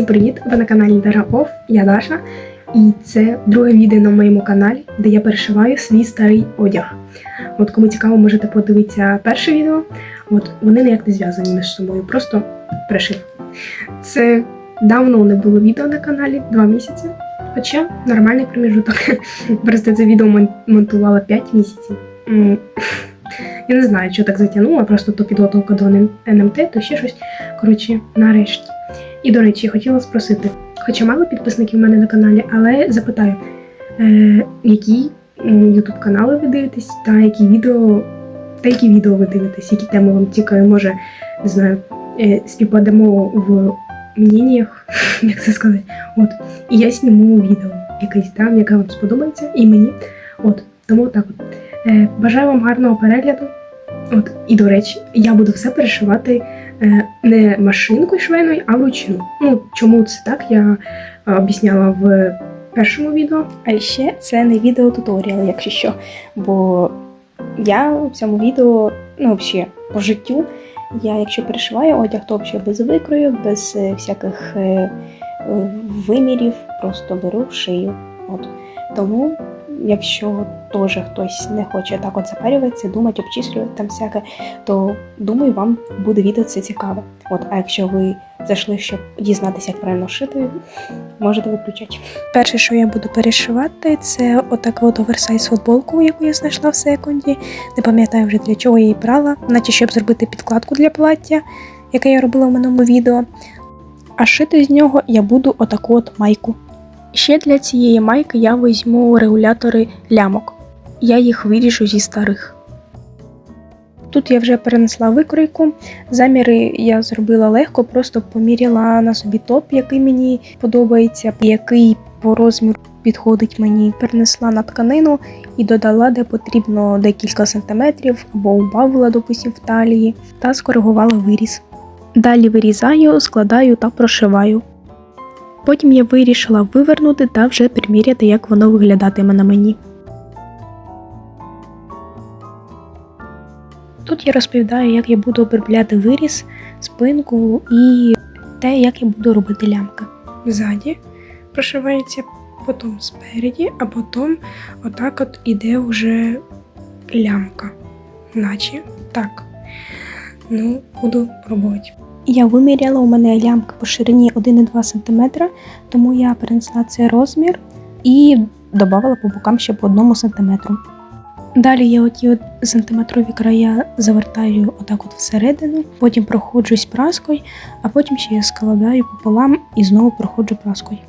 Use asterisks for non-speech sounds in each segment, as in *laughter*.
Всім привіт! Ви на каналі Дара Оф, я Даша, і це друге відео на моєму каналі, де я перешиваю свій старий одяг. От кому цікаво, можете подивитися перше відео. От вони ніяк не зв'язані між собою, просто перешив. Це давно не було відео на каналі, два місяці. Хоча нормальний проміжуток. *laughs* Просто це відео монтувала 5 місяців. Я не знаю, що так затягнула, просто то підготовка до НМТ, то ще щось. Коротше, нарешті. І, до речі, хотіла спросити, хоча мало підписників в мене на каналі, але запитаю, е, які ютуб канали ви дивитесь, та які відео, та які відео ви дивитесь, які теми вам цікаві, може, не знаю, е, співпадемо в мненнях, *laughs* як це сказати. От. І я зніму відео якесь там, яке вам сподобається, і мені. От, тому так. Е, бажаю вам гарного перегляду. От, і до речі, я буду все перешивати е, не машинкою швейною, а вручну. Ну, чому це так, я е, об'ясняла в першому відео. А ще це не відео туторіал, якщо що. Бо я в цьому відео, ну, взагалі, по життю, я якщо перешиваю одяг, то взагалі без викрою, без е, всяких вимірів, просто беру шию. От. Тому, якщо теж хтось не хоче так от запарюватися, думати, обчислювати там всяке, то думаю, вам буде відео це цікаве. От, а якщо ви зайшли, щоб дізнатися, як правильно шити, можете виключати. Перше, що я буду перешивати, це отаку от оверсайз футболку, яку я знайшла в секунді. Не пам'ятаю вже для чого я її брала, наче щоб зробити підкладку для плаття, яке я робила в минулому відео. А шити з нього я буду отаку от майку. Ще для цієї майки я візьму регулятори лямок. Я їх виріжу зі старих. Тут я вже перенесла викройку. Заміри я зробила легко, просто поміряла на собі топ, який мені подобається, який по розміру підходить мені. Перенесла на тканину і додала, де потрібно декілька сантиметрів або убавила, допустим, в талії, та скоригувала виріз. Далі вирізаю, складаю та прошиваю. Потім я вирішила вивернути та вже приміряти, як воно виглядатиме на мені. Тут я розповідаю, як я буду обробляти виріз, спинку і те, як я буду робити лямки. Ззаді прошивається, потім спереді, а потім отак от іде вже лямка. Наче так. Ну, буду пробувати. Я виміряла у мене лямки по ширині 1,2 см, тому я перенесла цей розмір і додавала по бокам ще по 1 см. Далі я оті от сантиметрові края завертаю отак от всередину, потім проходжусь праскою, а потім ще я складаю пополам і знову проходжу праскою.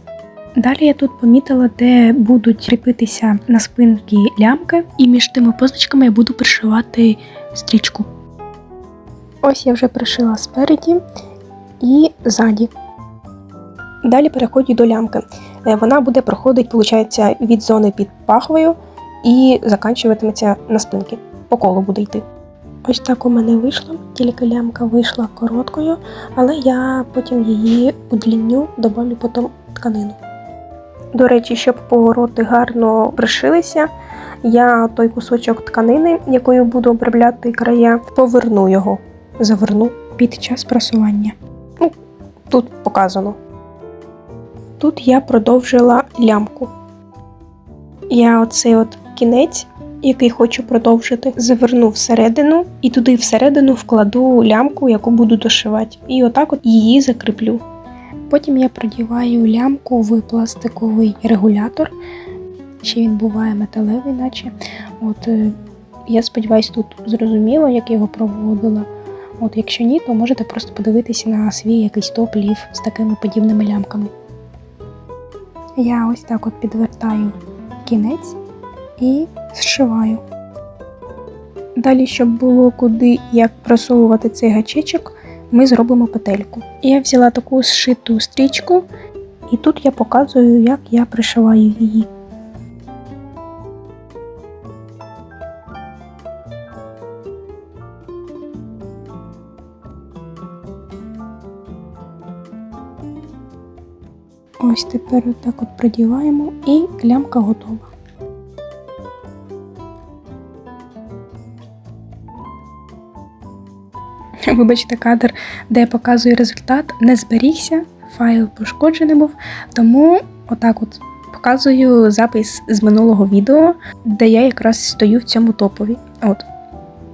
Далі я тут помітила, де будуть кріпитися на спинки лямки, і між тими позначками я буду пришивати стрічку. Ось я вже пришила спереді і ззаді. Далі переходжу до лямки. Е, Вона буде проходити, виходить, від зони під пахвою і заканчуватиметься на спинки. По колу буде йти. Ось так у мене вийшло, тільки лямка вийшла короткою, але я потім її удліню, добавлю потім тканину. До речі, щоб повороти гарно пришилися, я той кусочок тканини, якою буду обробляти края, поверну його, заверну під час прасування. Ну, тут показано. Тут я продовжила лямку. Я оцей от кінець, який хочу продовжити, заверну всередину і туди всередину вкладу лямку, яку буду дошивати. І отак от її закріплю. Потім я продіваю лямку в пластиковий регулятор. Ще він буває металевий, наче. От, е, я сподіваюся, тут зрозуміло, як я його проводила. От, якщо ні, то можете просто подивитися на свій якийсь топ-лів з такими подібними лямками. Я ось так от підвертаю кінець і зшиваю. Далі, щоб було куди як просовувати цей гачечок, ми зробимо петельку. Я взяла таку зшиту стрічку, і тут я показую, як я пришиваю її. Ось тепер отак от продіваємо і лямка готова. Вибачте, кадр, де я показую результат, не зберігся файл пошкоджений був, тому отак от показую запис з минулого відео, де я якраз стою в цьому топові. От.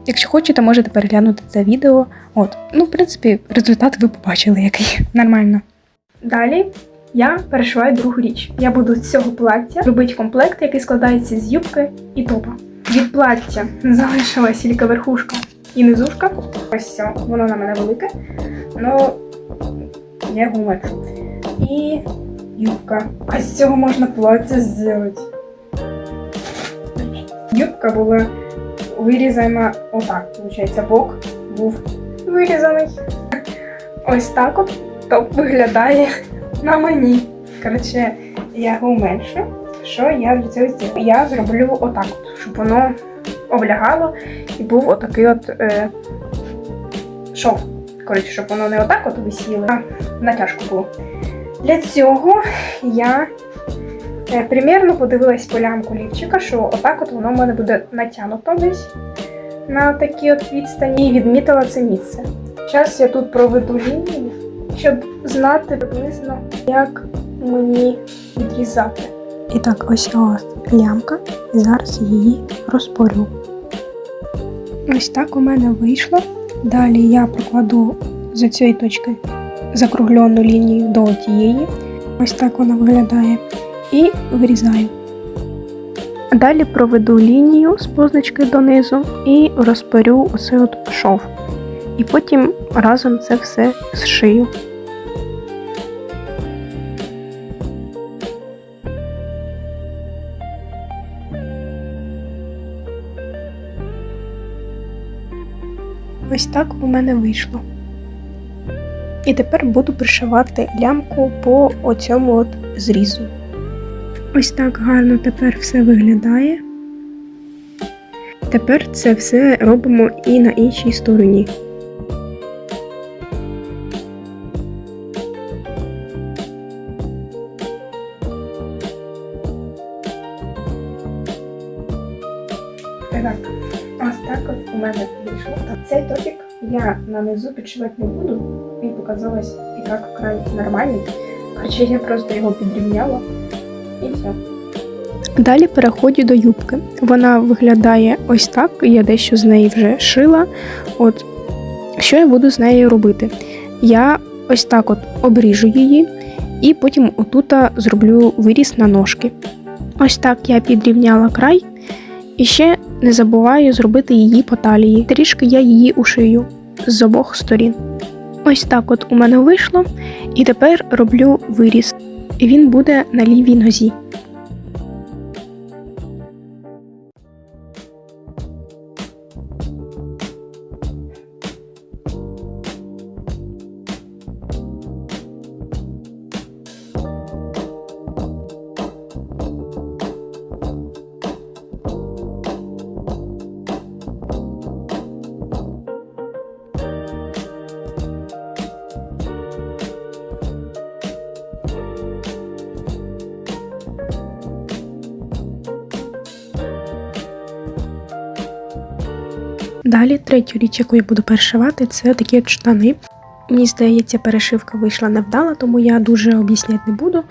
Якщо хочете, можете переглянути це відео. От. Ну, в принципі, результат ви побачили, який нормально. Далі я перешиваю другу річ. Я буду з цього плаття робити комплект, який складається з юбки і топа. Від плаття залишилась тільки верхушка і низушка. Ось все, воно на мене велике. Ну, я його уменшу. І юбка. А з цього можна плаття зробити. Юбка була вирізана отак. Виходить, бок був вирізаний. Ось так от топ виглядає на мені. Коротше, я його уменшу. Що я для цього зроблю? Я зроблю отак, от, щоб воно облягало і був отакий от е, шов. Коротше, щоб воно не отак от висіло, а натяжку було. Для цього я е, примірно подивилась по лямку лівчика, що отак от воно в мене буде натягнуто десь на такі от відстані і відмітила це місце. Зараз я тут проведу лінію, щоб знати приблизно, як мені відрізати. І так, ось ось лямка. І зараз її розпорю. Ось так у мене вийшло. Далі я прокладу з цієї точки закруглену лінію до тієї. Ось так вона виглядає. І вирізаю. Далі проведу лінію з позначки донизу і розпорю оцей от шов. І потім разом це все зшию. Ось так у мене вийшло. І тепер буду пришивати лямку по оцьому от зрізу. Ось так гарно тепер все виглядає. Тепер це все робимо і на іншій стороні. На низу підшивати не буду. Він показалось і так край нормальний. Короче, я просто його підрівняла і все. Далі переходжу до юбки. Вона виглядає ось так, я дещо з неї вже шила. От що я буду з нею робити? Я ось так от обріжу її, і потім отута зроблю виріз на ножки. Ось так я підрівняла край. І ще не забуваю зробити її по талії. Трішки я її ушию з обох сторін. Ось так от у мене вийшло, і тепер роблю виріз. Він буде на лівій нозі. Далі третю річ, яку я буду перешивати, це такі от штани. Мені здається, перешивка вийшла невдала, тому я дуже об'ясняти не буду.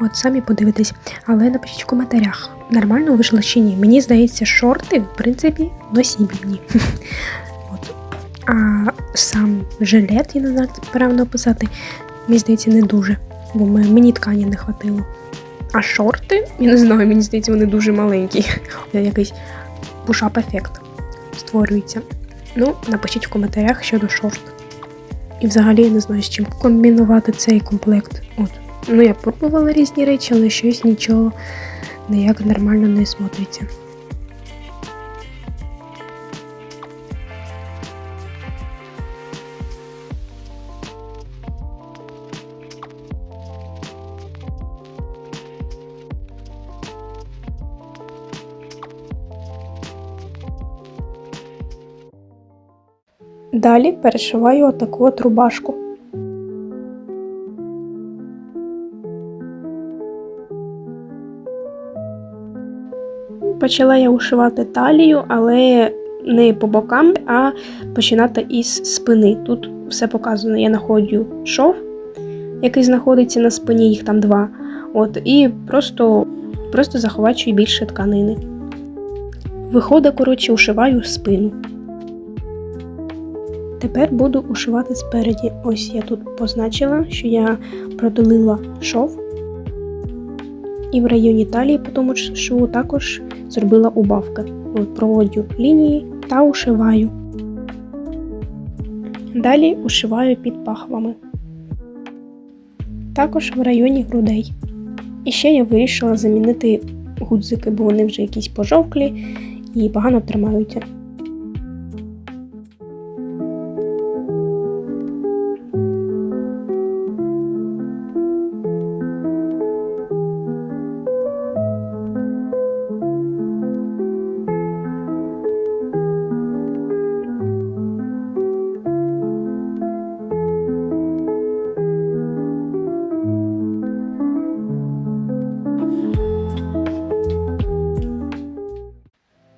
От самі подивитесь. Але напишіть в коментарях, нормально вийшло чи ні. Мені здається, шорти, в принципі, носібільні. *laughs* От. А сам жилет, я не знаю, правильно описати, мені здається, не дуже, бо мені ткані не хватило. А шорти, я не знаю, мені здається, вони дуже маленькі. *laughs* Якийсь пушап ефект створюється. Ну, напишіть в коментарях щодо шорт. І взагалі я не знаю, з чим комбінувати цей комплект. От. Ну, я пробувала різні речі, але щось нічого ніяк нормально не смотриться. Далі перешиваю отаку от рубашку. Почала я ушивати талію, але не по бокам, а починати із спини. Тут все показано. Я знаходжу шов, який знаходиться на спині, їх там два. От, і просто, просто захвачую більше тканини. Виходить, коротше, ушиваю спину. Тепер буду ушивати спереді. Ось я тут позначила, що я продолила шов. І в районі талії по тому ж шву також зробила убавки. Проводжу лінії та ушиваю. Далі ушиваю під пахвами. Також в районі грудей. І ще я вирішила замінити гудзики, бо вони вже якісь пожовклі і погано тримаються.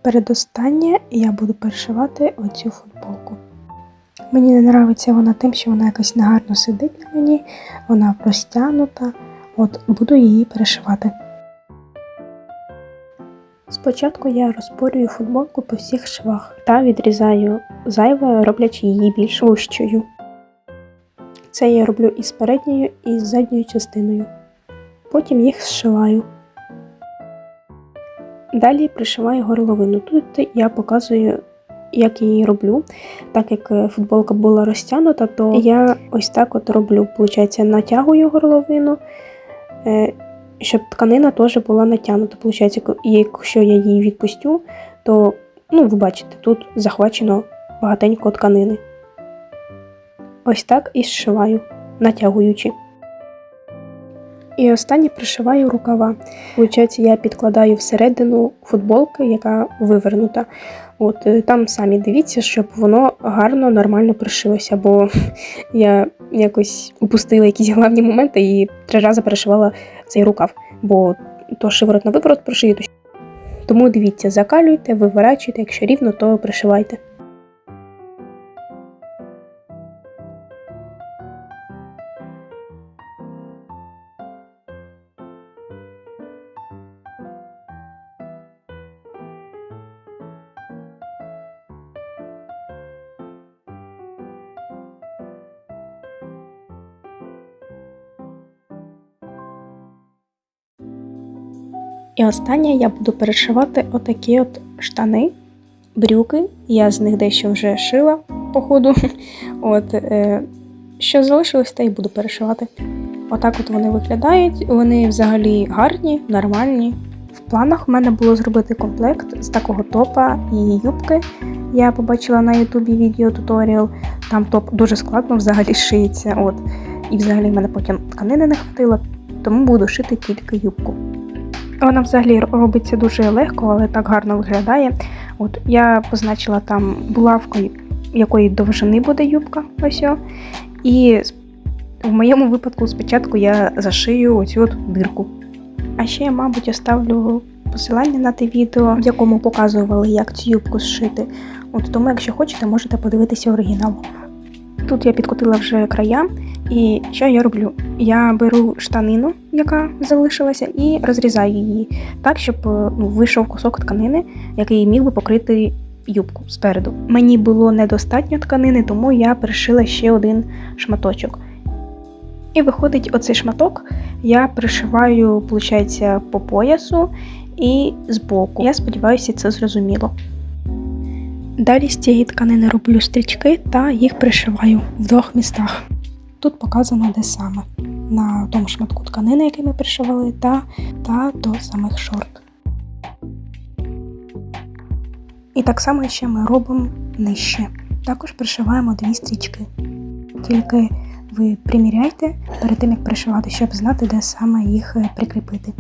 Передостаннє я буду перешивати оцю футболку. Мені не подобається вона тим, що вона якось негарно сидить на мені, вона простягнута. От буду її перешивати. Спочатку я розпорюю футболку по всіх швах та відрізаю зайве, роблячи її більш вущою. Це я роблю і з передньою, і з задньою частиною. Потім їх зшиваю. Далі пришиваю горловину. Тут я показую, як її роблю. Так як е, футболка була розтягнута, то я ось так от роблю. Получається, натягую горловину, е, щоб тканина теж була натягнута. Получається, якщо я її відпустю, то ну, ви бачите, тут захвачено багатенько тканини. Ось так і зшиваю, натягуючи. І останнє пришиваю рукава. Получається, я підкладаю всередину футболки, яка вивернута. От е, там самі дивіться, щоб воно гарно, нормально пришилося, бо *laughs* я якось упустила якісь головні моменти і три рази перешивала цей рукав, бо то шиворот на виворот пришию. то- Тому дивіться, закалюйте, виворачуйте, якщо рівно, то пришивайте. І останнє я буду перешивати отакі от штани, брюки. Я з них дещо вже шила по ходу. *laughs* От, е, що залишилось, те й буду перешивати. Отак от вони виглядають. Вони взагалі гарні, нормальні. В планах у мене було зробити комплект з такого топа і юбки. Я побачила на Ютубі відео туторіал. Там топ дуже складно взагалі шиється. От. І взагалі в мене потім тканини не хватило, тому буду шити тільки юбку. Вона взагалі робиться дуже легко, але так гарно виглядає. От я позначила там булавкою, якої довжини буде юбка. Ось. о. І в моєму випадку спочатку я зашию оцю от дирку. А ще я, мабуть, оставлю посилання на те відео, в якому показували, як цю юбку зшити. От тому, якщо хочете, можете подивитися оригінал. Тут я підкотила вже края, і що я роблю? Я беру штанину, яка залишилася, і розрізаю її так, щоб е, ну, вийшов кусок тканини, який міг би покрити юбку спереду. Мені було недостатньо тканини, тому я пришила ще один шматочок. І виходить, оцей шматок я пришиваю, виходить, по поясу і збоку. Я сподіваюся, це зрозуміло. Далі з цієї тканини роблю стрічки та їх пришиваю в двох містах. Тут показано, де саме на тому шматку тканини, який ми пришивали, та, та до самих шорт. І так само ще ми робимо нижче. Також пришиваємо дві стрічки. Тільки ви приміряйте перед тим, як пришивати, щоб знати, де саме їх прикріпити.